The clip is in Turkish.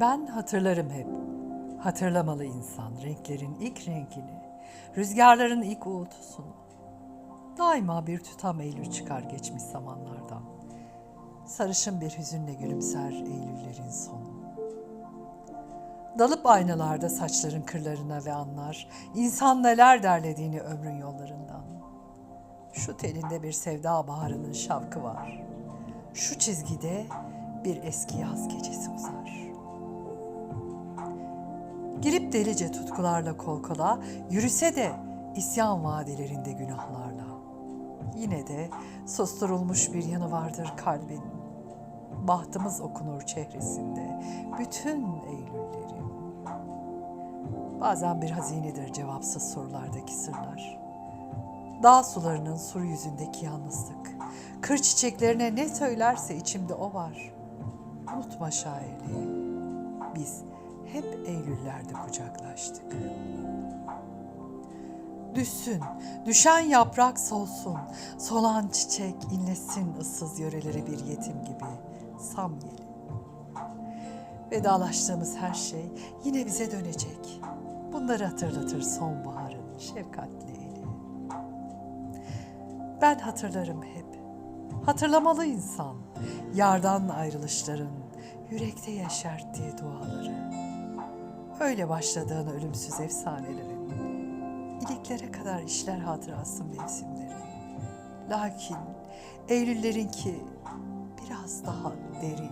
Ben hatırlarım hep. Hatırlamalı insan renklerin ilk rengini, rüzgarların ilk uğultusunu. Daima bir tutam Eylül çıkar geçmiş zamanlardan. Sarışın bir hüzünle gülümser Eylüllerin sonu. Dalıp aynalarda saçların kırlarına ve anlar insan neler derlediğini ömrün yollarından. Şu telinde bir sevda baharının şavkı var. Şu çizgide bir eski yaz gecesi uzar. Girip delice tutkularla kol kola, yürüse de isyan vadilerinde günahlarla. Yine de susturulmuş bir yanı vardır kalbin. Bahtımız okunur çehresinde, bütün Eylüllerin. Bazen bir hazinedir cevapsız sorulardaki sırlar. Dağ sularının sur yüzündeki yalnızlık. Kır çiçeklerine ne söylerse içimde o var. Unutma şairliği. Biz hep Eylüllerde kucaklaştık. Düşsün, düşen yaprak solsun, solan çiçek inlesin ıssız yöreleri bir yetim gibi samyeli. Vedalaştığımız her şey yine bize dönecek. Bunları hatırlatır sonbaharın şefkatli eli. Ben hatırlarım hep. Hatırlamalı insan. Yardan ayrılışların, yürekte yeşerttiği duaları. Öyle başladığını ölümsüz efsanelerin. iliklere kadar işler hatırası mevsimleri. Lakin Eylüllerinki biraz daha derin.